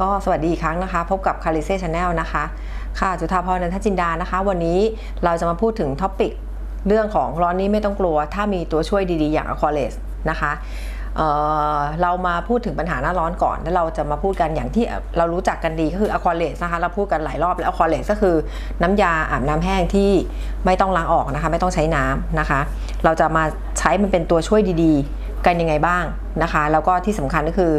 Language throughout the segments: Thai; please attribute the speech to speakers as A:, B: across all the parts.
A: ก็สวัสดีอีกครั้งนะคะ พบกับคาริเซ่ชาแนลนะคะ ค่ะ จุธาพรนันทจินดานะคะ วันนี้เราจะมาพูดถึงท็อปิกเรื่องของร้อนนี้ไม่ต้องกลัว ถ้ามีตัวช่วยดีๆ อย่างอะควาเลสนะคะเออเรามาพูดถึงปัญหาหน้าร้อนก่อน แล้วเราจะมาพูดกันอย่างที่เรารู้จักกันดีก็คืออะควาเลสนะคะ เราพูดกันหลายรอบแล้วอะควาเลสก็คือน้ำยาอาบน้ำแห้งที่ไม่ต้องล้างออกนะคะ ไม่ต้องใช้น้ำนะคะ เราจะมาใช้มันเป็นตัวช่วยดีๆ กันยังไงบ้างนะคะ แล้วก็ที่สำคัญก็คือ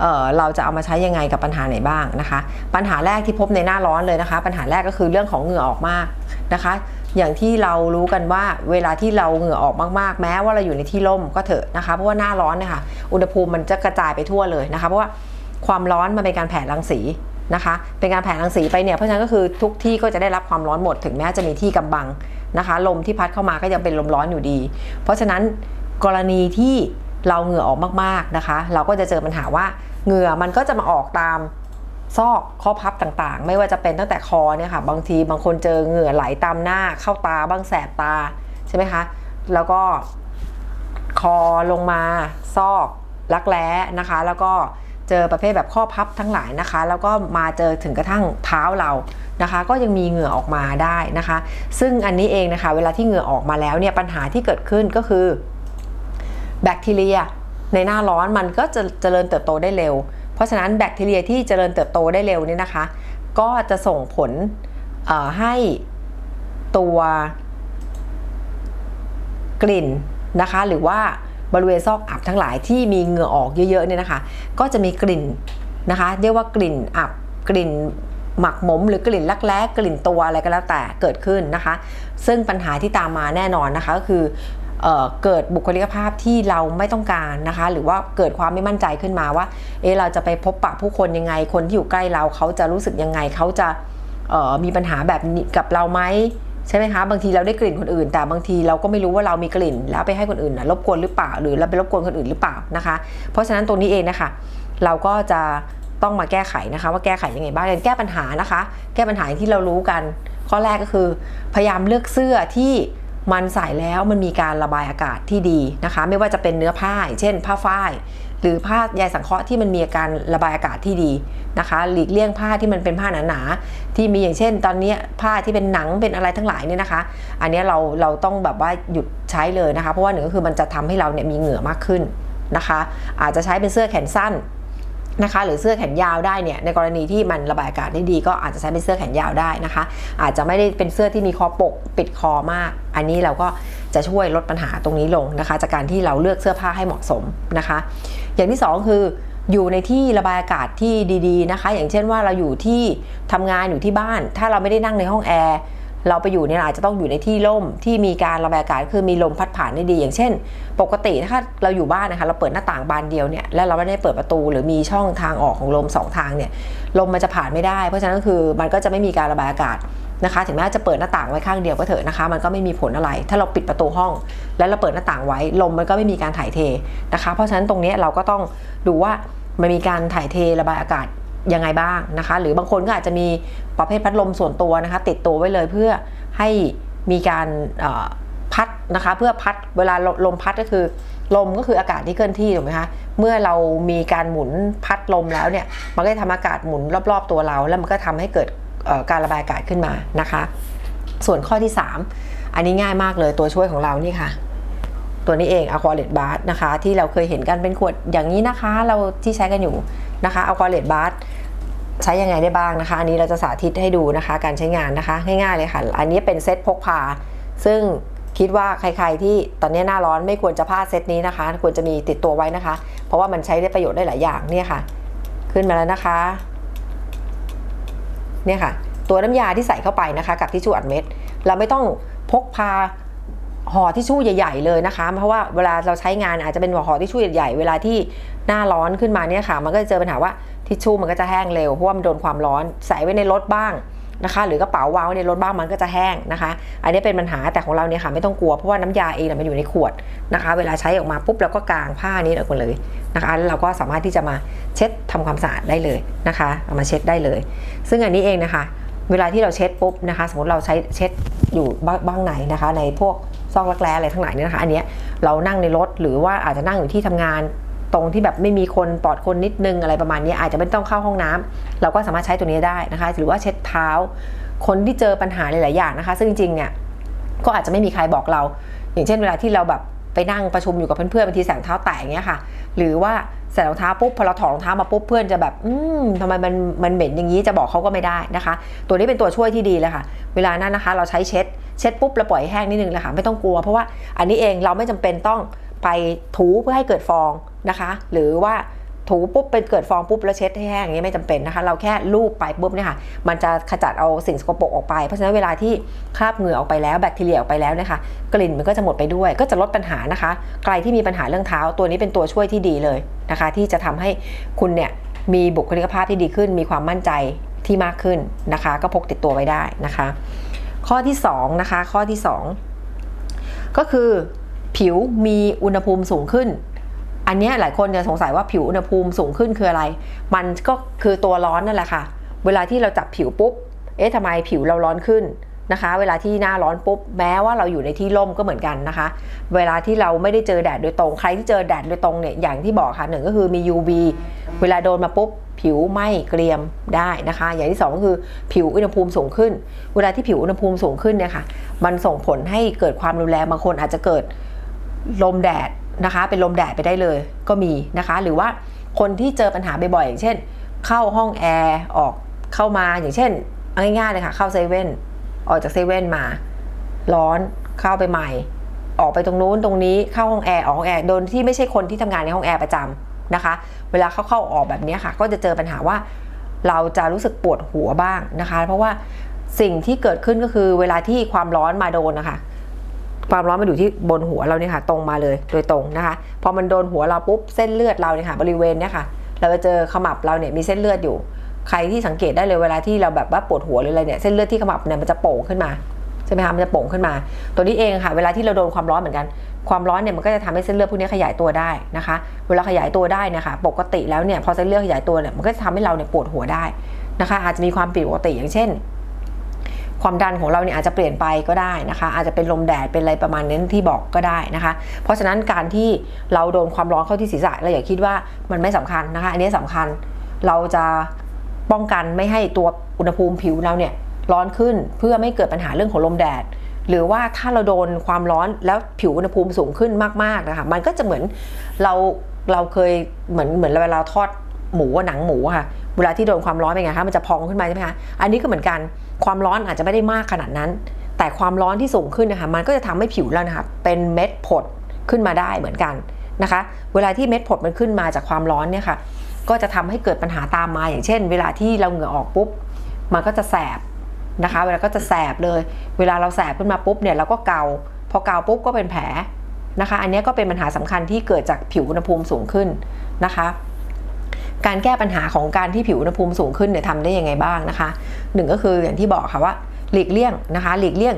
A: เเราจะเอามาใช้ยังไงกับปัญหาไหนบ้างนะคะ ปัญหาแรกที่พบในหน้าร้อนเลยนะคะ ปัญหาแรกก็คือเรื่องของเหงื่อออกมากนะคะ อย่างที่เรารู้กันว่าเวลาที่เราเหงื่อออกมากๆ แม้ว่าเราอยู่ในที่ร่มก็เถอะนะคะ เพราะว่าหน้าร้อนเนี่ยค่ะ อุณหภูมิมันจะกระจายไปทั่วเลยนะคะ เพราะว่าความร้อนมันเป็นการแผ่รังสีนะคะ เป็นการแผ่รังสีไปเนี่ย เพราะฉะนั้นก็คือทุกที่ก็จะได้รับความร้อนหมด ถึงแม้จะมีที่กำบังนะคะ ลมที่พัดเข้ามาก็ยังเป็นลมร้อนอยู่ดี เพราะฉะนั้นกรณีที่ เราเหงื่อออกมากๆนะคะ เราก็จะเจอปัญหาว่าเหงื่อมันก็จะมาออกตามซอกข้อพับต่างๆ ไม่ว่าจะเป็นตั้งแต่คอเนี่ยค่ะ บางทีบางคนเจอเหงื่อไหลตามหน้าเข้าตาบ้างแสบตาใช่ไหมคะ แล้วก็คอลงมาซอกรักแร้นะคะ แล้วก็เจอประเภทแบบข้อพับทั้งหลายนะคะ แล้วก็มาเจอถึงกระทั่งเท้าเรานะคะ ก็ยังมีเหงื่อออกมาได้นะคะ ซึ่งอันนี้เองนะคะ เวลาที่เหงื่อออกมาแล้วเนี่ยปัญหาที่เกิดขึ้นก็คือ แบคทีเรียในหน้าร้อนมันก็จะเจริญเติบโตได้เร็ว เพราะฉะนั้นแบคทีเรียที่เจริญเติบโตได้เร็วนี่นะคะ ก็จะส่งผลให้ตัวกลิ่นนะคะ หรือว่าบริเวณซอกอับทั้งหลายที่มีเหงื่อออกเยอะๆเนี่ยนะคะ ก็จะมีกลิ่นนะคะเรียกว่ากลิ่นอับกลิ่นหมักหมมหรือกลิ่นลักแร้กลิ่นตัวอะไรก็แล้วแต่เกิดขึ้นนะคะ ซึ่งปัญหาที่ตามมาแน่นอนนะคะก็คือ เเกิดบุคลิกภาพที่เราไม่ต้องการนะคะ หรือว่าเกิดความไม่มั่นใจขึ้นมาว่า เอะเราจะไปพบปะผู้คนยังไง คนที่อยู่ใกล้เราเขาจะรู้สึกยังไงเขาจะมีปัญหาแบบนี้กับเราไหมใช่ไหมคะบางทีเราได้กลิ่นคนอื่น แต่บางทีเราก็ไม่รู้ว่าเรามีกลิ่น แล้วไปให้คนอื่นนะรบกวนหรือเปล่า หรือเราไปรบกวนคนอื่นหรือเปล่านะคะ เพราะฉะนั้นตรงนี้เองนะคะ เราก็จะต้องมาแก้ไขนะคะ ว่าแก้ไขยังไงบ้างการแก้ปัญหานะคะ แก้ปัญหาที่เรารู้กัน ข้อแรกก็คือ พยายามเลือกเสื้อที่ มันใส่แล้วมันมีการระบายอากาศที่ดีนะคะ ไม่ว่าจะเป็นเนื้อผ้าเช่น ผ้าฝ้าย หรือผ้าใยสังเคราะห์ที่มันมีการระบายอากาศที่ดีนะคะ หลีกเลี่ยงผ้าที่มันเป็นผ้าหนาๆที่มีอย่างเช่น ตอนนี้ผ้าที่เป็นหนังเป็นอะไรทั้งหลายเนี่ยนะคะ อันนี้เราเราต้องแบบว่าหยุดใช้เลยนะคะ เพราะว่าหนึ่งก็คือมันจะทำให้เราเนี่ยมีเหงื่อมากขึ้นนะคะ อาจจะใช้เป็นเสื้อแขนสั้น นะคะหรือเสื้อแขนยาวได้เนี่ยในกรณีที่มันระบายอากาศได้ดี ก็อาจจะใช้เป็นเสื้อแขนยาวได้นะคะ อาจจะไม่ได้เป็นเสื้อที่มีคอปกปิดคอมาก อันนี้เราก็จะช่วยลดปัญหาตรงนี้ลงนะคะ จากการที่เราเลือกเสื้อผ้าให้เหมาะสมนะคะ อย่างที่สองคืออยู่ในที่ระบายอากาศที่ดีๆนะคะ อย่างเช่นว่าเราอยู่ที่ทำงานอยู่ที่บ้าน ถ้าเราไม่ได้นั่งในห้องแอร์ เราไปอยู่เนี่ยอาจจะต้องอยู่ในที่ร่มที่มีการระบายอากาศคือมีลมพัดผ่านได้ดี อย่างเช่น ปกติถ้าเราอยู่บ้านนะคะเราเปิดหน้าต่างบานเดียวเนี่ยแล้วเราไม่ได้เปิดประตูหรือมีช่องทางออกของลมสองทางเนี่ยลมมันจะผ่านไม่ได้ เพราะฉะนั้นคือมันก็จะไม่มีการระบายอากาศนะคะถึงแม้จะเปิดหน้าต่างไว้ข้างเดียวก็เถอะนะคะ มันก็ไม่มีผลอะไร ถ้าเราปิดประตูห้อง แล้วเราเปิดหน้าต่างไว้ลมมันก็ไม่มีการถ่ายเทนะคะ เพราะฉะนั้นตรงนี้เราก็ต้องดูว่ามันมีการถ่ายเทระบายอากาศยังไงบ้างนะคะ หรือบางคนก็อาจจะมี ประเภทพัดลมส่วนตัวนะคะ ติดตัวไว้เลยเพื่อให้มีการพัดนะคะเพื่อพัดเวลาลมพัดก็คือลมก็คืออากาศที่เคลื่อนที่ถูกไหมคะเมื่อเรามีการหมุนพัดลมแล้วเนี่ยมันก็จะทำอากาศหมุนรอบ ๆ ตัวเรา แล้วมันก็ทำให้เกิดการระบายอากาศขึ้นมานะคะ ส่วนข้อที่ 3 อันนี้ง่ายมากเลยตัวช่วยของเรานี่ค่ะ ตัวนี้เอง Aqualet b a t นะคะที่เราเคยเห็นกันเป็นขวดอย่างนี้นะคะ เราที่ใช้กันอยู่นะคะ Aqualet b a t ใช้ยังไงได้บ้างนะคะ อันนี้เราจะสาธิตให้ดูนะคะ การใช้งานนะคะ ง่ายๆเลยค่ะ อันนี้เป็นเซตพกพา ซึ่งคิดว่าใครๆที่ตอนนี้หน้าร้อนไม่ควรจะพลาดเซตนี้นะคะ ควรจะมีติดตัวไว้นะคะ เพราะว่ามันใช้ได้ประโยชน์ได้หลายอย่างเนี่ยค่ะ ขึ้นมาแล้วนะคะ เนี่ยค่ะ ตัวน้ำยาที่ใส่เข้าไปนะคะ กับทิชชู่อัดเม็ด เราไม่ต้องพกพา ห่อทิชชู่ใหญ่ ๆ เลยนะคะ เพราะว่าเวลาเราใช้งานอาจจะเป็นห่อทิชชู่ใหญ่ๆ เวลาที่หน้าร้อนขึ้นมาเนี่ยค่ะ มันก็จะเจอปัญหาว่าทิชชู่มันก็จะแห้งเร็วเพราะว่ามันโดนความร้อนใส่ไว้ในรถบ้างนะคะ หรือกระเป๋าวางไว้ในรถบ้างมันก็จะแห้งนะคะ อันนี้เป็นปัญหาแต่ของเราเนี่ยค่ะไม่ต้องกลัวเพราะว่าน้ำยาเองมันอยู่ในขวดนะคะ เวลาใช้ออกมาปุ๊บเราก็กางผ้านี้ออกมาเลยนะคะแล้วเราก็สามารถที่จะมาเช็ดทำความสะอาดได้เลยนะคะเอามาเช็ดได้เลย ซึ่งอันนี้เองนะคะ เวลาที่เราเช็ดปุ๊บนะคะ สมมติเราใช้เช็ดอยู่บ้างไหนนะคะ ในพวก ซอกรักแร้อะไรทั้งหลายเนี่ยนะคะอันเนี้ยเรานั่งในรถหรือว่าอาจจะนั่งอยู่ที่ทำงานตรงที่แบบไม่มีคนปลอดคนนิดนึงอะไรประมาณนี้อาจจะไม่ต้องเข้าห้องน้ำเราก็สามารถใช้ตัวนี้ได้นะคะ หรือว่าเช็ดเท้า คนที่เจอปัญหาหลาย ๆ อย่างนะคะ ซึ่งจริง ๆ เนี่ยก็อาจจะไม่มีใครบอกเรา อย่างเช่นเวลาที่เราแบบไปนั่งประชุมอยู่กับเพื่อนๆบางทีแสงเท้าแตกอย่างเงี้ยค่ะ หรือว่า ใส่รองเท้าปุ๊บพอเราถอดรองเท้ามาปุ๊บเพื่อนจะแบบ อืมทำไมมันมันเหม็นอย่างนี้จะบอกเขาก็ไม่ได้นะคะ ตัวนี้เป็นตัวช่วยที่ดีเลยค่ะ เวลานั้นนะคะ เราใช้เช็ด เช็ดปุ๊บเราปล่อยแห้งนิดนึงเลยค่ะไม่ต้องกลัว เพราะว่าอันนี้เองเราไม่จำเป็นต้องไปถูเพื่อให้เกิดฟองนะคะ หรือว่า ถูปุ๊บเป็นเกิดฟองปุ๊บแล้วเช็ดให้แห้งอย่างนี้ไม่จำเป็นนะคะ เราแค่ลูบไปปุ๊บเนี่ยค่ะมันจะขจัดเอาสิ่งสกปรกออกไป เพราะฉะนั้นเวลาที่คราบเหงื่อออกไปแล้วแบคทีเรียออกไปแล้วนะคะ กลิ่นมันก็จะหมดไปด้วย ก็จะลดปัญหานะคะ ใครที่มีปัญหาเรื่องเท้าตัวนี้เป็นตัวช่วยที่ดีเลยนะคะ ที่จะทำให้คุณเนี่ยมีบุคลิกภาพที่ดีขึ้น มีความมั่นใจที่มากขึ้นนะคะ ก็พกติดตัวไว้ได้นะคะ ข้อที่2นะคะข้อที่ 2 ก็คือผิวมีอุณหภูมิสูงขึ้น อันนี้หลายคนจะสงสัยว่าผิวอุณหภูมิสูงขึ้นคืออะไร มันก็คือตัวร้อนนั่นแหละค่ะ เวลาที่เราจับผิวปุ๊บ เอ๊ะทำไมผิวเราร้อนขึ้นนะคะ เวลาที่หน้าร้อนปุ๊บ แม้ว่าเราอยู่ในที่ร่มก็เหมือนกันนะคะ เวลาที่เราไม่ได้เจอแดดโดยตรง ใครที่เจอแดดโดยตรงเนี่ย อย่างที่บอกค่ะหนึ่งก็คือมี UV เวลาโดนมาปุ๊บผิวไหม้เกรียมได้นะคะ อย่างที่สองก็คือผิวอุณหภูมิสูงขึ้น เวลาที่ผิวอุณหภูมิสูงขึ้นเนี่ยค่ะ มันส่งผลให้เกิดความรุนแรงบางคนอาจจะเกิดลมแดด นะคะ เป็นลมแดดไปได้เลยก็มีนะคะ หรือว่าคนที่เจอปัญหาบ่อยๆอย่างเช่น เข้าห้องแอร์ออกเข้ามาอย่างเช่นง่ายๆเลยค่ะ เข้าเซเว่นออกจากเซเว่นมา ร้อนเข้าไปใหม่ ออกไปตรงนู้นตรงนี้เข้าห้องแอร์ออกห้องแอร์โดนที่ไม่ใช่คนที่ทำงานในห้องแอร์ประจำนะคะ เวลาเข้าเข้าออกแบบนี้ค่ะ ก็จะเจอปัญหาว่าเราจะรู้สึกปวดหัวบ้างนะคะ เพราะว่าสิ่งที่เกิดขึ้นก็คือเวลาที่ความร้อนมาโดนนะคะ ความร้อนมาอยู่ที่บนหัวเราเนี่ยค่ะ ตรงมาเลยโดยตรงนะคะ พอมันโดนหัวเราปุ๊บเส้นเลือดเราเนี่ยค่ะ บริเวณเนี่ยค่ะ เราจะเจอขมับเราเนี่ยมีเส้นเลือดอยู่ ใครที่สังเกตได้เลยเวลาที่เราแบบว่าปวดหัวหรืออะไรเนี่ยเส้นเลือดที่ขมับเนี่ยมันจะโป่งขึ้นมาใช่ไหมคะมันจะโป่งขึ้นมา ตัวนี้เองค่ะ เวลาที่เราโดนความร้อนเหมือนกัน ความร้อนเนี่ยมันก็จะทำให้เส้นเลือดพวกนี้ขยายตัวได้นะคะ เวลาขยายตัวได้นะคะปกติแล้วเนี่ยพอเส้นเลือดขยายตัวเนี่ยมันก็จะทำให้เราเนี่ยปวดหัวได้นะคะ อาจจะมีความผิดปกติอย่างเช่น ความดันของเราเนี่ยอาจจะเปลี่ยนไปก็ได้นะคะ อาจจะเป็นลมแดดเป็นอะไรประมาณนั้นที่บอกก็ได้นะคะ เพราะฉะนั้นการที่เราโดนความร้อนเข้าที่ศีรษะเราอย่าคิดว่ามันไม่สำคัญนะคะ อันนี้สำคัญเราจะป้องกันไม่ให้ตัวอุณหภูมิผิวเราเนี่ยร้อนขึ้นเพื่อไม่เกิดปัญหาเรื่องของลมแดด หรือว่าถ้าเราโดนความร้อนแล้วผิวอุณหภูมิสูงขึ้นมากๆนะคะมันก็จะเหมือนเราเราเคยเหมือนเหมือนเวลาทอดหมูหนังหมูค่ะ เวลาที่โดนความร้อนเป็นไงคะมันจะพองขึ้นมาใช่ไหมคะอันนี้ก็เหมือนกัน ความร้อนอาจจะไม่ได้มากขนาดนั้น แต่ความร้อนที่สูงขึ้นนะคะมันก็จะทำให้ผิวเรานะคะเป็นเม็ดผดขึ้นมาได้เหมือนกันนะคะ เวลาที่เม็ดผดมันขึ้นมาจากความร้อนเนี่ยค่ะก็จะทำให้เกิดปัญหาตามมาอย่างเช่น เวลาที่เราเหงื่อออกปุ๊บมันก็จะแสบนะคะ เวลาก็จะแสบเลย เวลาเราแสบขึ้นมาปุ๊บเนี่ยเราก็เกา พอเกาปุ๊บก็เป็นแผลนะคะ อันนี้ก็เป็นปัญหาสำคัญที่เกิดจากผิวอุณหภูมิสูงขึ้นนะคะ การแก้ปัญหาของการที่ผิวอุณหภูมิสูงขึ้นเนี่ยทำได้ยังไงบ้างนะคะหนึ่งก็คืออย่างที่บอกค่ะว่าหลีกเลี่ยงนะคะหลีกเลี่ยง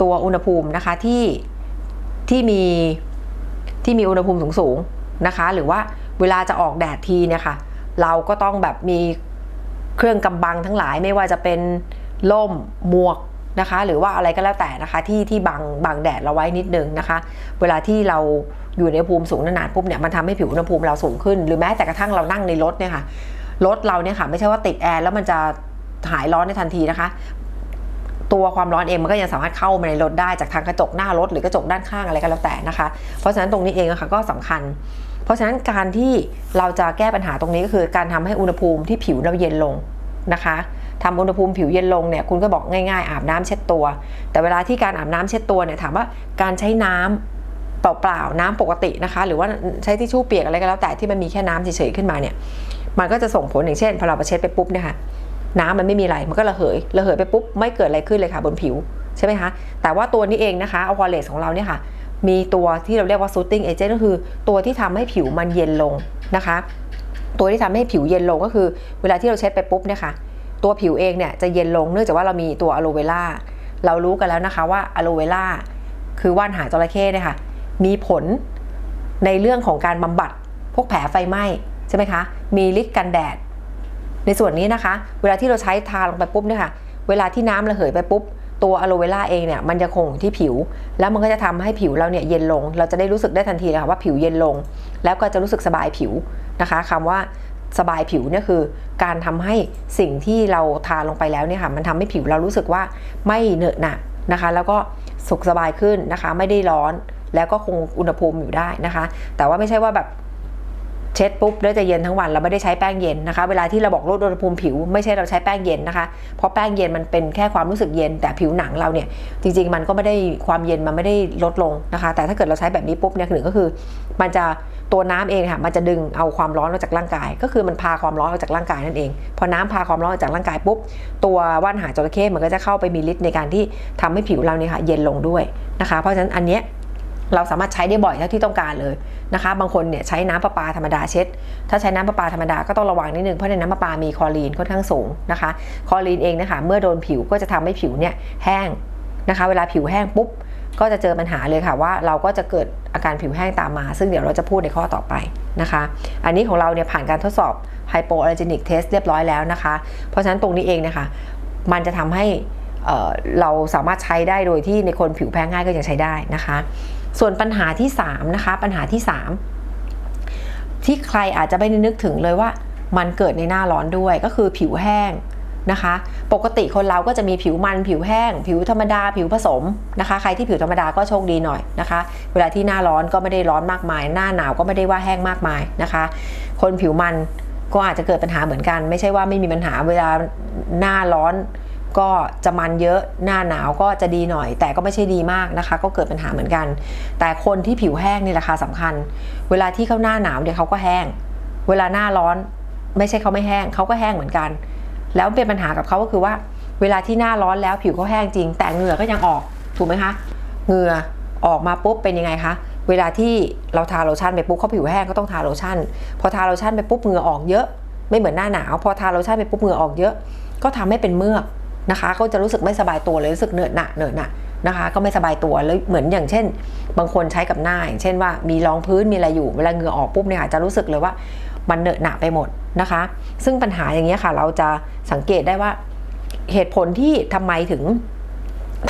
A: ตัวอุณหภูมินะคะที่ที่มีที่มีอุณหภูมิสูงสูงนะคะ หรือว่าเวลาจะออกแดดทีเนี่ยค่ะเราก็ต้องแบบมีเครื่องกำบังทั้งหลายไม่ว่าจะเป็นล่มหมวก นะคะ หรือว่าอะไรก็แล้วแต่นะคะ ที่ที่บังบังแดดเราไว้นิดนึงนะคะ เวลาที่เราอยู่ในภูมิสูงนานๆปุ๊บเนี่ยมันทำให้ผิวอุณหภูมิเราสูงขึ้น หรือแม้แต่กระทั่งเรานั่งในรถเนี่ยค่ะรถเราเนี่ยค่ะไม่ใช่ว่าติดแอร์แล้วมันจะหายร้อนในทันทีนะคะ ตัวความร้อนเองมันก็ยังสามารถเข้ามาในรถได้จากทางกระจกหน้ารถหรือกระจกด้านข้างอะไรก็แล้วแต่นะคะ เพราะฉะนั้นตรงนี้เองนะคะก็สำคัญ เพราะฉะนั้นการที่เราจะแก้ปัญหาตรงนี้ก็คือ การทำให้อุณหภูมิที่ผิวเราเย็นลง นะคะทำอุณหภูมิผิวเย็นลงเนี่ยคุณก็บอกง่ายๆ อาบน้ำเช็ดตัว แต่เวลาที่การอาบน้ำเช็ดตัวเนี่ยถามว่าการใช้น้ำเปล่าๆน้ำปกตินะคะ หรือว่าใช้ทิชชู่เปียกอะไรก็แล้วแต่ที่มันมีแค่น้ำเฉยๆขึ้นมาเนี่ยมันก็จะส่งผลอย่างเช่นพอเราไปเช็ดไปปุ๊บเนี่ยค่ะน้ำมันไม่มีอะไรมันก็ระเหยระเหยไปปุ๊บไม่เกิดอะไรขึ้นเลยค่ะบนผิวใช่ไหมคะแต่ว่าตัวนี้เองนะคะอควาเลสของเราเนี่ยค่ะมีตัวที่เราเรียกว่า soothing agent ก็คือตัวที่ทำให้ผิวมันเย็นลงนะคะ ตัวที่ทำให้ผิวเย็นลงก็คือ เวลาที่เราเช็ดไปปุ๊บเนี่ยค่ะตัวผิวเองเนี่ยจะเย็นลงเนื่องจากว่าเรามีตัวอะโลเวล่าเรารู้กันแล้วนะคะว่าอะโลเวล่าคือว่านหางจระเข้เนี่ยค่ะมีผลในเรื่องของการบำบัดพวกแผลไฟไหม้ใช่ไหมคะมีฤทธิ์กันแดด ในส่วนนี้นะคะ เวลาที่เราใช้ทาลงไปปุ๊บเนี่ยค่ะเวลาที่น้ำระเหยไปปุ๊บตัวอะโลเวล่าเองเนี่ยมันจะคงที่ผิว แล้วมันก็จะทำให้ผิวเราเนี่ยเย็นลง เราจะได้รู้สึกได้ทันทีเลยค่ะว่าผิวเย็นลง แล้วก็จะรู้สึกสบายผิว นะคะคำว่าสบายผิวเนี่ยคือการทำให้สิ่งที่เราทาลงไปแล้วเนี่ยค่ะมันทำให้ผิวเรารู้สึกว่าไม่เหนอะหนะนะคะ แล้วก็สุขสบายขึ้นนะคะ ไม่ได้ร้อนแล้วก็คงอุณหภูมิอยู่ได้นะคะ แต่ว่าไม่ใช่ว่าแบบเช็ดปุ๊บแล้วจะเย็นทั้งวันเราไม่ได้ใช้แป้งเย็นนะคะ เวลาที่เราบอกลดอุณหภูมิผิวไม่ใช่เราใช้แป้งเย็นนะคะ เพราะแป้งเย็นมันเป็นแค่ความรู้สึกเย็นแต่ผิวหนังเราเนี่ยจริง ๆ มันก็ไม่ได้ความเย็นมันไม่ได้ลดลงนะคะ แต่ถ้าเกิดเราใช้แบบนี้ปุ๊บเนี่ยหนึ่งก็คือ มันจะ ตัวน้ำเองค่ะมันจะดึงเอาความร้อนออกจากร่างกาย ก็คือมันพาความร้อนออกจากร่างกายนั่นเอง พอน้ำพาความร้อนออกจากร่างกายปุ๊บตัวว่านหางจระเข้มันก็จะเข้าไปมีฤทธิ์ในการที่ทำให้ผิวเราเนี่ยค่ะเย็นลงด้วยนะคะ เพราะฉะนั้นอันเนี้ยเราสามารถใช้ได้บ่อยเท่าที่ต้องการเลยนะคะ บางคนเนี่ยใช้น้ำประปาธรรมดาเช็ด ถ้าใช้น้ำประปาธรรมดาก็ต้องระวังนิดนึงเพราะในน้ำประปามีคลอรีนค่อนข้างสูงนะคะ คลอรีนเองนะคะเมื่อโดนผิวก็จะทำให้ผิวเนี่ยแห้งนะคะ เวลาผิวแห้งปุ๊บก็จะเจอปัญหาเลยค่ะว่าเราก็จะเกิด อาการผิวแห้งตามมา ซึ่งเดี๋ยวเราจะพูดในข้อต่อไปนะคะ อันนี้ของเราเนี่ยผ่านการทดสอบ hypoallergenic test เรียบร้อยแล้วนะคะ เพราะฉะนั้นตรงนี้เองนะคะ มันจะทำให้เอ่อเราสามารถใช้ได้โดยที่ในคนผิวแพ้ง่ายก็ยังใช้ได้นะคะ ส่วนปัญหาที่3นะคะ ปัญหาที่ 3 ที่ใครอาจจะไม่ได้นึกถึงเลยว่ามันเกิดในหน้าร้อนด้วยก็คือผิวแห้ง นะคะ ปกติคนเราก็จะมีผิวมันผิวแห้ง ผิวธรรมดา ผิวผสมนะคะ ใครที่ผิวธรรมดาก็โชคดีหน่อยนะคะ เวลาที่หน้าร้อนก็ไม่ได้ร้อนมากมาย หน้าหนาวก็ไม่ได้ว่าแห้งมากมายนะคะ คนผิวมันก็อาจจะเกิดปัญหาเหมือนกัน ไม่ใช่ว่าไม่มีปัญหาเวลาหน้าร้อนก็จะมันเยอะหน้าหนาวก็จะดีหน่อย แต่ก็ไม่ใช่ดีมากนะคะ ก็เกิดปัญหาเหมือนกัน แต่คนที่ผิวแห้งนี่แหละค่ะสำคัญ เวลาที่เขาหน้าหนาวเนี่ยวเขาก็แห้ง เวลาหน้าร้อนไม่ใช่เขาไม่แห้งเขาก็แห้งเหมือนกัน แล้วเป็นปัญหากับเขาก็คือว่า เวลาที่หน้าร้อนแล้วผิวเขาแห้งจริง แต่เหงื่อก็ยังออกถูกไหมคะเหงื่อออกมาปุ๊บเป็นยังไงคะเวลาที่เราทาโลชั่นไปปุ๊บเขาผิวแห้งก็ต้องทาโลชั่น พอทาโลชั่นไปปุ๊บเหงื่อออกเยอะ ไม่เหมือนหน้าหนาว พอทาโลชั่นไปปุ๊บเหงื่อออกเยอะ ก็ทำให้เป็นเมือกนะคะ ก็จะรู้สึกไม่สบายตัวเลยรู้สึกเหนอะหนะเหนอะหนะนะคะ ก็ไม่สบายตัวแล้วเหมือนอย่างเช่น บางคนใช้กับหน้าอย่างเช่นว่ามีรองพื้นมีอะไรอยู่เวลาเหงื่อออกปุ๊บเนี่ยค่ะจะรู้สึกเลยว่า มันเนอะหนะไปหมดนะคะ ซึ่งปัญหาอย่างเงี้ยค่ะ เราจะสังเกตได้ว่าเหตุผลที่ทำไมถึง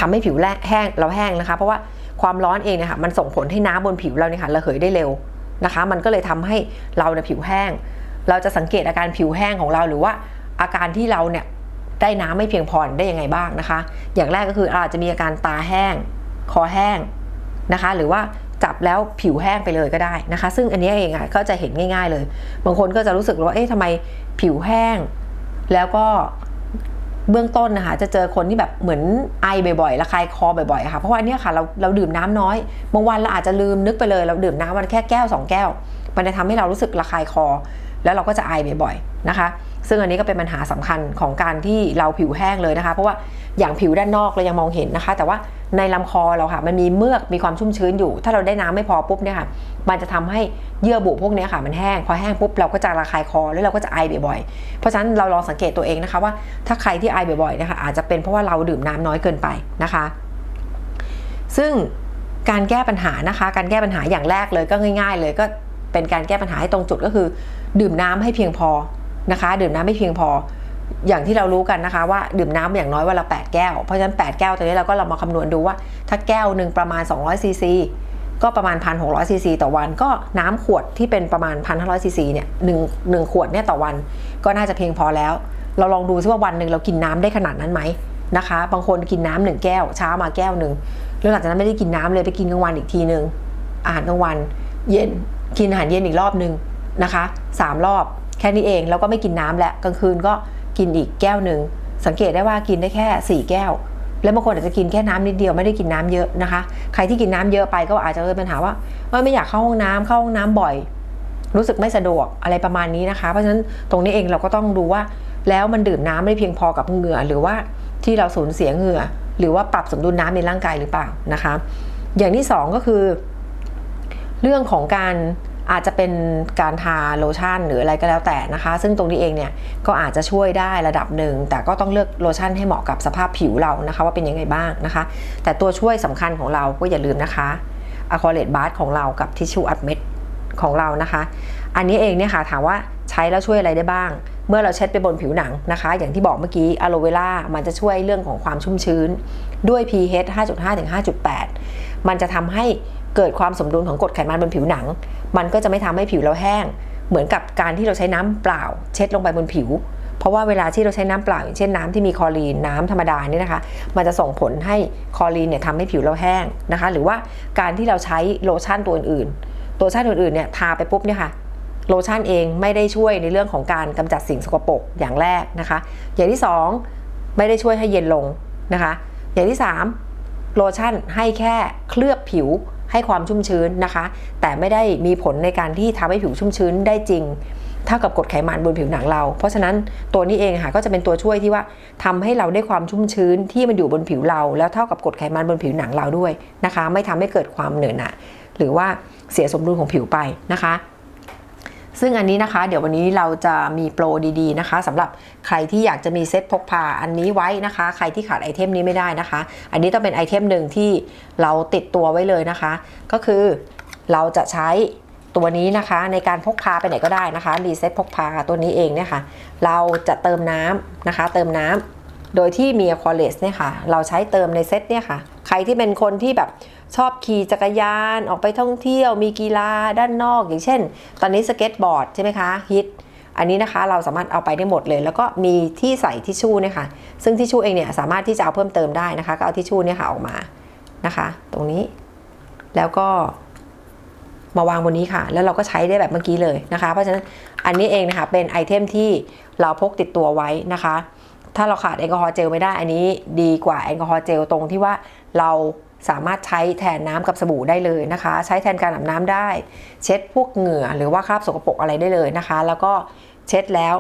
A: ทำให้ผิวแห้งเราแห้งนะคะ เพราะว่าความร้อนเองเนี่ยค่ะมันส่งผลให้น้ำบนผิวเราเนี่ยค่ะระเหยได้เร็วนะคะ มันก็เลยทำให้เราเนี่ยผิวแห้ง เราจะสังเกตอาการผิวแห้งของเราหรือว่าอาการที่เราเนี่ยได้น้ำไม่เพียงพอได้ยังไงบ้างนะคะ อย่างแรกก็คืออาจจะมีอาการตาแห้ง คอแห้งนะคะ หรือว่า จับแล้วผิวแห้งไปเลยก็ได้นะคะ ซึ่งอันนี้เองอะก็จะเห็นง่าย ๆเลย บางคนก็จะรู้สึกว่าเอ๊ะทำไมผิวแห้ง แล้วก็เบื้องต้นนะคะจะเจอคนที่แบบเหมือนไอบ่อยๆระคายคอบ่อยๆค่ะเพราะว่าอันเนี้ยค่ะเราเราดื่มน้ำน้อยบางวันเราอาจจะลืมนึกไปเลย เราดื่มน้ำวันแค่แก้วสองแก้ว มันจะทำให้เรารู้สึกระคายคอ แล้วเราก็จะไอบ่อยๆนะคะ ซึ่งอันนี้ก็เป็นปัญหาสำคัญของการที่เราผิวแห้งเลยนะคะ เพราะว่าอย่างผิวด้านนอกเรายังมองเห็นนะคะ แต่ว่าในลำคอเราค่ะมันมีเมือกมีความชุ่มชื้นอยู่ ถ้าเราได้น้ำไม่พอปุ๊บเนี่ยค่ะ มันจะทำให้เยื่อบุพวกนี้ค่ะมันแห้ง พอแห้งปุ๊บเราก็จะระคายคอแล้วเราก็จะไอบ่อยๆ เพราะฉะนั้นเราลองสังเกตตัวเองนะคะว่าถ้าใครที่ไอบ่อยๆนะคะอาจจะเป็นเพราะว่าเราดื่มน้ำน้อยเกินไปนะคะ ซึ่งการแก้ปัญหานะคะ การแก้ปัญหาอย่างแรกเลยก็ง่าย ๆ เลยก็เป็นการแก้ปัญหาให้ตรงจุดก็คือ ดื่มน้ำให้เพียงพอ นะคะ ดื่มน้ำให้เพียงพอ อย่างที่เรารู้กันนะคะ ว่าดื่มน้ำอย่างน้อยวันละ8แก้ว เพราะฉะนั้น 8 แก้วตัวนี้เราก็เรามาคำนวณดูว่า ถ้าแก้วหนึ่งประมาณ 200ซีซีก็ประมาณ 1,600ซีซีต่อวันก็น้ำขวดที่เป็นประมาณ 1,500ซีซีเนี่ยหนึ่งหนึ่งขวดเนี่ยต่อวัน ก็น่าจะเพียงพอแล้ว เราลองดูซิว่าวันหนึ่งเรากินน้ำได้ขนาดนั้นไหมนะคะ บางคนกินน้ำหนึ่งแก้วเช้ามาแก้วหนึ่งแล้วหลังจากนั้นไม่ได้กินน้ำเลยไปกินกลางวันอีกทีหนึ่งอาหารกลางวัน เย็นกินอาหารเย็นอีกรอบหนึ่งนะคะสามรอบ แค่นี้เองแล้วก็ไม่กินน้ำแล้วกลางคืนก็กินอีกแก้วหนึ่งสังเกตได้ว่ากินได้แค่สี่แก้ว แล้วบางคนอาจจะกินแค่น้ำนิดเดียวไม่ได้กินน้ำเยอะนะคะ ใครที่กินน้ำเยอะไปก็อาจจะเกิดปัญหาว่าไม่อยากเข้าห้องน้ำเข้าห้องน้ำบ่อย รู้สึกไม่สะดวกอะไรประมาณนี้นะคะ เพราะฉะนั้นตรงนี้เองเราก็ต้องดูว่า แล้วมันดื่มน้ำไม่เพียงพอกับเหงื่อหรือว่าที่เราสูญเสียเหงื่อ หรือว่าปรับสมดุลน้ำในร่างกายหรือเปล่านะคะ อย่างที่สองก็คือ เรื่องของการ อาจจะเป็นการทาโลชั่นหรืออะไรก็แล้วแต่นะคะ ซึ่งตรงนี้เองเนี่ยก็อาจจะช่วยได้ระดับหนึ่ง แต่ก็ต้องเลือกโลชั่นให้เหมาะกับสภาพผิวเรานะคะ ว่าเป็นยังไงบ้างนะคะ แต่ตัวช่วยสำคัญของเราก็อย่าลืมนะคะอะคอเลตบาร์ของเรากับทิชชู่อัดเม็ดของเรานะคะ อันนี้เองเนี่ยค่ะถามว่าใช้แล้วช่วยอะไรได้บ้าง เมื่อเราเช็ดไปบนผิวหนังนะคะ อย่างที่บอกเมื่อกี้อะโลเวล่ามันจะช่วยเรื่องของความชุ่มชื้น ด้วย pH 5.5ถึง5.8 มันจะทำให้ เกิดความสมดุลของกรดไขมันบนผิวหนัง มันก็จะไม่ทำให้ผิวเราแห้ง เหมือนกับการที่เราใช้น้ำเปล่า เช็ดลงไปบนผิว เพราะว่าเวลาที่เราใช้น้ำเปล่าอย่างเช่นน้ำที่มีคลอรีนน้ำธรรมดาเนี่ยนะคะ มันจะส่งผลให้คลอรีนเนี่ยทำให้ผิวเราแห้งนะคะ หรือว่าการที่เราใช้โลชั่นตัวอื่นๆตัวชั่นอื่นๆเนี่ยทาไปปุ๊บเนี่ยค่ะโลชั่นเองไม่ได้ช่วยในเรื่องของการกำจัดสิ่งสกปรกอย่างแรกนะคะ อย่างที่ 2 ไม่ได้ช่วยให้เย็นลงนะคะ อย่างที่ 3 โลชั่นให้แค่เคลือบผิว ให้ความชุ่มชื้นนะคะ แต่ไม่ได้มีผลในการที่ทำให้ผิวชุ่มชื้นได้จริงเท่ากับกรดไขมันบนผิวหนังเรา เพราะฉะนั้นตัวนี้เองค่ะก็จะเป็นตัวช่วยที่ว่าทำให้เราได้ความชุ่มชื้นที่มันอยู่บนผิวเรา แล้วเท่ากับกรดไขมันบนผิวหนังเราด้วยนะคะ ไม่ทำให้เกิดความเหนอะหนะหรือว่าเสียสมดุลของผิวไปนะคะ ซึ่งอันนี้นะคะ เดี๋ยววันนี้เราจะมีโปรดีๆนะคะสำหรับใครที่อยากจะมีเซ็ตพกพาอันนี้ไว้นะคะ ใครที่ขาดไอเทมนี้ไม่ได้นะคะ อันนี้ต้องเป็นไอเทมหนึ่งที่เราติดตัวไว้เลยนะคะ ก็คือเราจะใช้ตัวนี้นะคะในการพกพาไปไหนก็ได้นะคะรีเซ็ตพกพาตัวนี้เองเนี่ยค่ะเราจะเติมน้ำนะคะ เติมน้ำโดยที่มีควอเลสเนี่ยค่ะ เราใช้เติมในเซตเนี่ยค่ะ ใครที่เป็นคนที่แบบ ชอบขี่จักรยานออกไปท่องเที่ยว มีกีฬาด้านนอก อย่างเช่น ตอนนี้สเก็ตบอร์ดใช่ไหมคะฮิตอันนี้นะคะเราสามารถเอาไปได้หมดเลย แล้วก็มีที่ใส่ทิชชู่เนี่ยค่ะซึ่งทิชชู่เองเนี่ยสามารถที่จะเอาเพิ่มเติมได้นะคะ ก็เอาทิชชู่เนี่ยค่ะออกมานะคะ ตรงนี้แล้วก็มาวางบนนี้ค่ะ แล้วเราก็ใช้ได้แบบเมื่อกี้เลยนะคะ เพราะฉะนั้นอันนี้เองนะคะเป็นไอเทมที่เราพกติดตัวไว้นะคะ ถ้าเราขาดแอลกอฮอล์เจลไม่ได้อันนี้ดีกว่าแอลกอฮอล์เจลตรงที่ว่าเรา สามารถใช้แทนน้ำกับสบู่ได้เลยนะคะ ใช้แทนการอาบน้ำได้ เช็ดพวกเหงื่อหรือว่าคราบสกปรกอะไรได้เลยนะคะ แล้วก็เช็ดแล้ว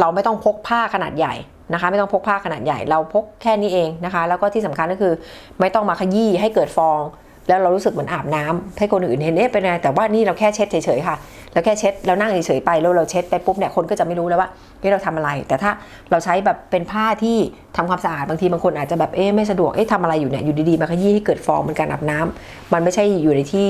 A: เราไม่ต้องพกผ้าขนาดใหญ่นะคะ ไม่ต้องพกผ้าขนาดใหญ่ เราพกแค่นี้เองนะคะ แล้วก็ที่สำคัญก็คือไม่ต้องมาขยี้ให้เกิดฟอง แล้วเรารู้สึกเหมือนอาบน้ำให้คนอื่นเห็นเอ๊ะเป็นไงแต่ว่านี่เราแค่เช็ดเฉยๆค่ะ เราแค่เช็ดเรานั่งเฉยๆไปแล้วเราเช็ดไปปุ๊บเนี่ยคนก็จะไม่รู้แล้วว่าเอ๊ะเราทำอะไร แต่ถ้าเราใช้แบบเป็นผ้าที่ทำความสะอาดบางทีบางคนอาจจะแบบเอ๊ะไม่สะดวกเอ๊ะทำอะไรอยู่เนี่ยอยู่ดีๆมาขยี้ให้เกิดฟองเหมือนการอาบน้ำมันไม่ใช่อยู่ในที่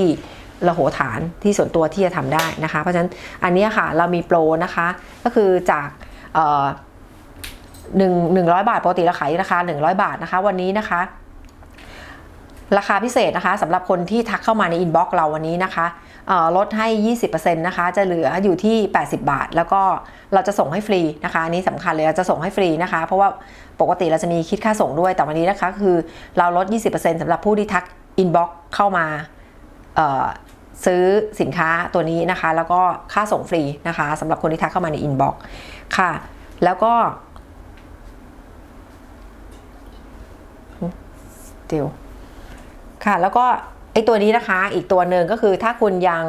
A: ระโหฐานที่ส่วนตัวที่จะทำได้นะคะ เพราะฉะนั้นอันนี้ค่ะเรามีโปรนะคะ ก็คือจากเอ่อหนึ่งหนึ่งร้อยบาทปกติเราขายราคาหนึ่งร้อยบาทนะคะ วันนี้นะคะ ราคาพิเศษนะคะสำหรับคนที่ทักเข้ามาในอินบ็อกซ์เราวันนี้นะคะลดให้ 20%นะคะ จะเหลืออยู่ที่ 80 บาท แล้วก็เราจะส่งให้ฟรีนะคะ อันนี้สำคัญเลยเราจะส่งให้ฟรีนะคะ เพราะว่าปกติเราจะมีคิดค่าส่งด้วย แต่วันนี้นะคะคือเราลด 20%สำหรับผู้ที่ทักอินบ็อกซ์เข้ามาซื้อสินค้าตัวนี้นะคะ แล้วก็ค่าส่งฟรีนะคะสำหรับคนที่ทักเข้ามาในอินบ็อกซ์ค่ะ แล้วก็เดี๋ยว ค่ะ แล้วก็ไอตัวนี้นะคะอีกตัวหนึ่งก็คือถ้าคุณยัง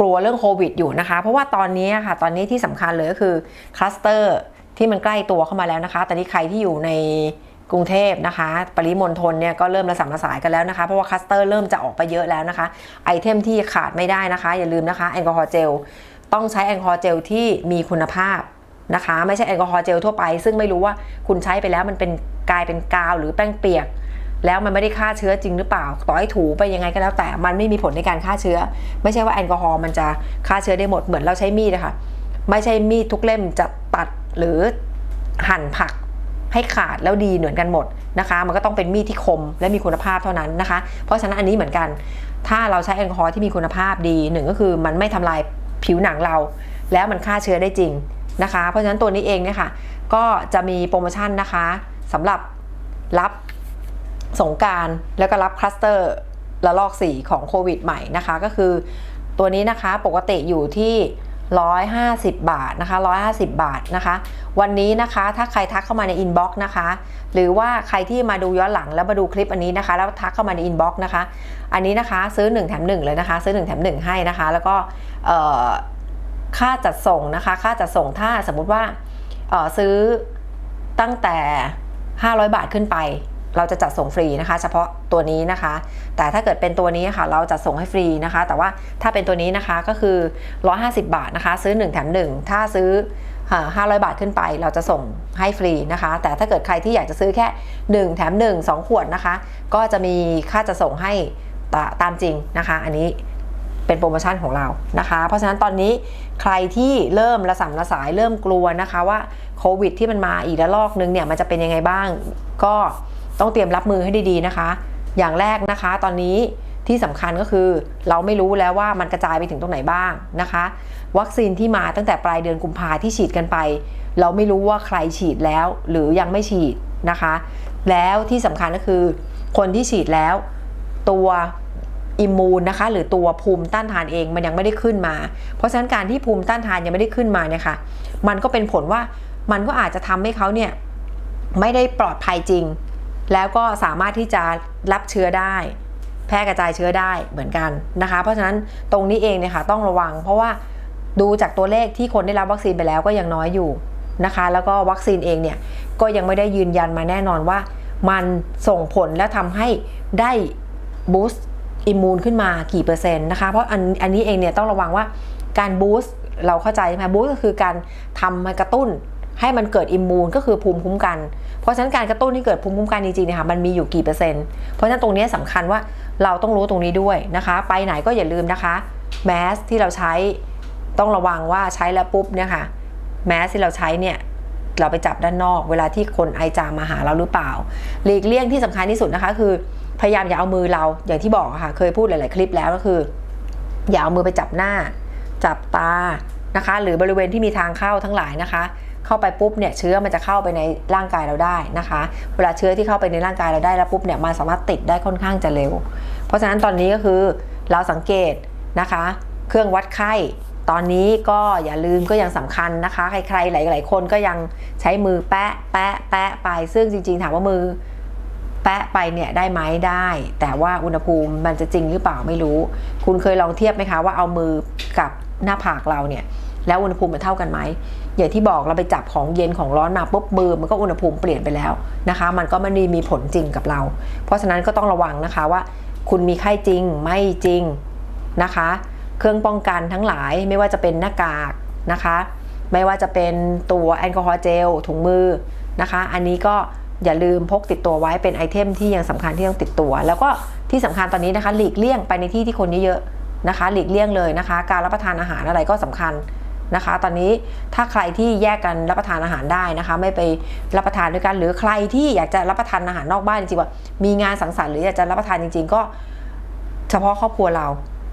A: กลัวเรื่องโควิดอยู่นะคะ เพราะว่าตอนนี้ค่ะ ตอนนี้ที่สำคัญเลยก็คือคลัสเตอร์ที่มันใกล้ตัวเข้ามาแล้วนะคะตอนนี้ใครที่อยู่ในกรุงเทพนะคะ ปริมณฑลเนี่ยก็เริ่มระสำระสายกันแล้วนะคะ เพราะว่าคลัสเตอร์เริ่มจะออกไปเยอะแล้วนะคะ ไอเทมที่ขาดไม่ได้นะคะ อย่าลืมนะคะแอลกอฮอล์เจล ต้องใช้แอลกอฮอล์เจลที่มีคุณภาพนะคะ ไม่ใช่แอลกอฮอล์เจลทั่วไป ซึ่งไม่รู้ว่าคุณใช้ไปแล้วมันเป็นกลายเป็นกาวหรือแป้งเปียก แล้วมันไม่ได้ฆ่าเชื้อจริงหรือเปล่า ต่อให้ถูไปยังไงก็แล้วแต่มันไม่มีผลในการฆ่าเชื้อ ไม่ใช่ว่าแอลกอฮอล์มันจะฆ่าเชื้อได้หมดเหมือนเราใช้มีดอะค่ะไม่ใช่มีดทุกเล่มจะตัดหรือหั่นผักให้ขาดแล้วดีเหมือนกันหมดนะคะ มันก็ต้องเป็นมีดที่คมและมีคุณภาพเท่านั้นนะคะ เพราะฉะนั้นอันนี้เหมือนกัน ถ้าเราใช้แอลกอฮอล์ที่มีคุณภาพดีหนึ่งก็คือมันไม่ทำลายผิวหนังเรา แล้วมันฆ่าเชื้อได้จริงนะคะ เพราะฉะนั้นตัวนี้เองเนี่ยค่ะก็จะมีโปรโมชั่นนะคะสำหรับรับ สงการแล้วก็รับคลัสเตอร์ระลอก 4 ของโควิดใหม่นะคะ ก็คือตัวนี้นะคะปกติอยู่ที่ 150 บาทนะคะ 150 บาทนะคะ วันนี้นะคะถ้าใครทักเข้ามาในอินบ็อกซ์นะคะ หรือว่าใครที่มาดูย้อนหลังแล้วมาดูคลิปอันนี้นะคะ แล้วทักเข้ามาในอินบ็อกซ์นะคะ อันนี้นะคะซื้อ 1 แถม 1 เลยนะคะ ซื้อ 1 แถม 1 ให้นะคะ แล้วก็ค่าจัดส่งนะคะ ค่าจัดส่งถ้าสมมุติว่าซื้อตั้งแต่ 500 บาทขึ้นไป เราจะจัดส่งฟรีนะคะ เฉพาะตัวนี้นะคะ แต่ถ้าเกิดเป็นตัวนี้ค่ะ เราจะส่งให้ฟรีนะคะ แต่ว่าถ้าเป็นตัวนี้นะคะก็คือ 150 บาทนะคะ ซื้อ 1 แถม 1 ถ้าซื้ออ่า500 บาทขึ้นไป เราจะส่งให้ฟรีนะคะ แต่ถ้าเกิดใครที่อยากจะซื้อแค่ 1 แถม 1 2 ขวดนะคะ ก็จะมีค่าจะส่งให้ตามจริงนะคะ อันนี้เเป็นโปรโมชั่นของเรานะคะ เพราะฉะนั้นตอนนี้ใครที่เริ่มระสำระสายเริ่มกลัวนะคะว่าโควิดที่มันมาอีกระลอกนึงเนี่ยมันจะเป็นยังไงบ้างก็ ต้องเตรียมรับมือให้ดีๆนะคะ อย่างแรกนะคะ ตอนนี้ที่สำคัญก็คือเราไม่รู้แล้วว่ามันกระจายไปถึงตรงไหนบ้างนะคะ วัคซีนที่มาตั้งแต่ปลายเดือนกุมภาที่ฉีดกันไป เราไม่รู้ว่าใครฉีดแล้วหรือยังไม่ฉีดนะคะ แล้วที่สำคัญก็คือ คนที่ฉีดแล้ว ตัวอิมมูนนะคะ หรือตัวภูมิต้านทานเองมันยังไม่ได้ขึ้นมา เพราะฉะนั้นการที่ภูมิต้านทานยังไม่ได้ขึ้นมาเนี่ยค่ะ มันก็เป็นผลว่ามันก็อาจจะทำให้เขาเนี่ยไม่ได้ปลอดภัยจริง แล้วก็สามารถที่จะรับเชื้อได้ แพร่กระจายเชื้อได้เหมือนกันนะคะ เพราะฉะนั้นตรงนี้เองเนี่ยค่ะต้องระวัง เพราะว่าดูจากตัวเลขที่คนได้รับวัคซีนไปแล้วก็ยังน้อยอยู่นะคะ แล้วก็วัคซีนเองเนี่ยก็ยังไม่ได้ยืนยันมาแน่นอนว่า มันส่งผลและทำให้ได้บูสต์อิมมูนขึ้นมากี่เปอร์เซ็นต์นะคะ เพราะอันอันนี้เองเนี่ยต้องระวังว่าการบูสต์เราเข้าใจใช่ไหมบูสต์ก็คือการทำให้กระตุ้นให้มันเกิดอิมมูนก็คือภูมิคุ้มกัน เพราะฉะนั้นการกระตุ้นที่เกิดภูมิคุ้มกันจริงๆเนี่ยค่ะมันมีอยู่กี่เปอร์เซ็นต์ เพราะฉะนั้นตรงนี้สำคัญว่าเราต้องรู้ตรงนี้ด้วยนะคะ ไปไหนก็อย่าลืมนะคะแมสที่เราใช้ต้องระวังว่าใช้แล้วปุ๊บเนี่ยค่ะแมสที่เราใช้เนี่ยเราไปจับด้านนอก เวลาที่คนไอจามมาหาเราหรือเปล่าหลีกเลี่ยงที่สำคัญที่สุดนะคะ คือพยายามอย่าเอามือเราอย่างที่บอกค่ะ เคยพูดหลาย ๆ คลิปแล้วก็คือ อย่าเอามือไปจับหน้า จับตานะคะ หรือบริเวณที่มีทางเข้าทั้งหลายนะคะ เข้าไปปุ๊บเนี่ยเชื้อมันจะเข้าไปในร่างกายเราได้นะคะ เวลาเชื้อที่เข้าไปในร่างกายเราได้แล้วปุ๊บเนี่ยมันสามารถติดได้ค่อนข้างจะเร็ว เพราะฉะนั้นตอนนี้ก็คือเราสังเกตนะคะ เครื่องวัดไข้ตอนนี้ก็อย่าลืมก็ยังสำคัญนะคะ ใครๆหลายๆคนก็ยังใช้มือแปะแปะแปะไป ซึ่งจริง ๆ ถามว่ามือแปะไปเนี่ยได้ไหมได้ แต่ว่าอุณหภูมิมันจะจริงหรือเปล่าไม่รู้ คุณเคยลองเทียบไหมคะว่าเอามือกับหน้าผากเราเนี่ย แล้วอุณหภูมิมันเท่ากันไหมอย่างที่บอกเราไปจับของเย็นของร้อนมาปุ๊บมือมันก็อุณหภูมิเปลี่ยนไปแล้วนะคะ มันก็ไม่ได้มีผลจริงกับเรา เพราะฉะนั้นก็ต้องระวังนะคะว่า คุณมีไข้จริงไม่จริงนะคะ เครื่องป้องกันทั้งหลายไม่ว่าจะเป็นหน้ากากนะคะ ไม่ว่าจะเป็นตัวแอลกอฮอล์เจลถุงมือนะคะ อันนี้ก็อย่าลืมพกติดตัวไว้เป็นไอเทมที่ยังสำคัญที่ต้องติดตัว แล้วก็ที่สำคัญตอนนี้นะคะ หลีกเลี่ยงไปในที่ที่คนเยอะๆนะคะ หลีกเลี่ยงเลยนะคะ การรับประทานอาหารอะไรก็สำคัญ นะคะ ตอนนี้ถ้าใครที่แยกกันรับประทานอาหารได้นะคะ ไม่ไปรับประทานด้วยกันหรือใครที่อยากจะรับประทานอาหารนอกบ้านจริงๆว่ามีงานสังสรรค์หรืออยากจะรับประทานจริง ๆ ก็เฉพาะครอบครัวเรา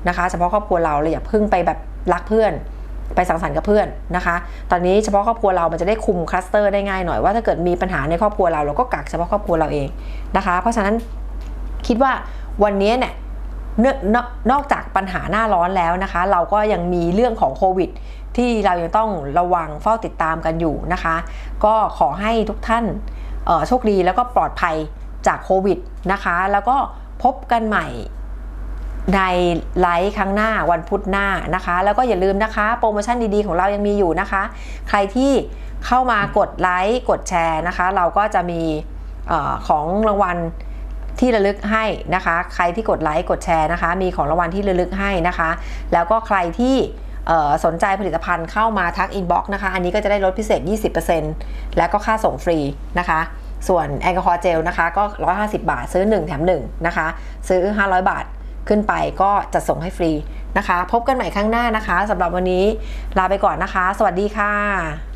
A: นะคะ เฉพาะครอบครัวเราเลยอย่าเพิ่งไปแบบรักเพื่อนไปสังสรรค์กับเพื่อนนะคะ ตอนนี้เฉพาะครอบครัวเรา มันจะได้คุมคลัสเตอร์ได้ง่ายหน่อยว่าถ้าเกิดมีปัญหาในครอบครัวเราเราก็กักเฉพาะครอบครัวเราเองนะคะ เพราะฉะนั้นคิดว่าวันนี้เนี่ย นองนอกนอกจากปัญหาหน้าร้อนแล้วนะคะ เราก็ยังมีเรื่องของโควิด ที่เรายังต้องระวังเฝ้าติดตามกันอยู่นะคะ ก็ขอให้ทุกท่านโชคดีแล้วก็ปลอดภัยจากโควิดนะคะ แล้วก็พบกันใหม่ในไลฟ์ครั้งหน้าวันพุธหน้านะคะ แล้วก็อย่าลืมนะคะ โปรโมชั่นดีๆของเรายังมีอยู่นะคะ ใครที่เข้ามากดไลค์กดแชร์นะคะ เราก็จะมีออของรางวัล ที่ระลึกให้นะคะ ใครที่กดไลค์กดแชร์นะคะ มีของรางวัลที่ระลึกให้นะคะ แล้วก็ใครที่สนใจผลิตภัณฑ์เข้ามาทักอินบ็อกซ์นะคะ อันนี้ก็จะได้ลดพิเศษ 20%แล้วก็ค่าส่งฟรีนะคะ ส่วนแอลกอฮอล์เจลนะคะ ก็ 150 บาทซื้อ 1 แถม 1 นะคะ ซื้อ 500 บาทขึ้นไปก็จะส่งให้ฟรีนะคะ พบกันใหม่ครั้งหน้านะคะสำหรับวันนี้ลาไปก่อนนะคะ สวัสดีค่ะ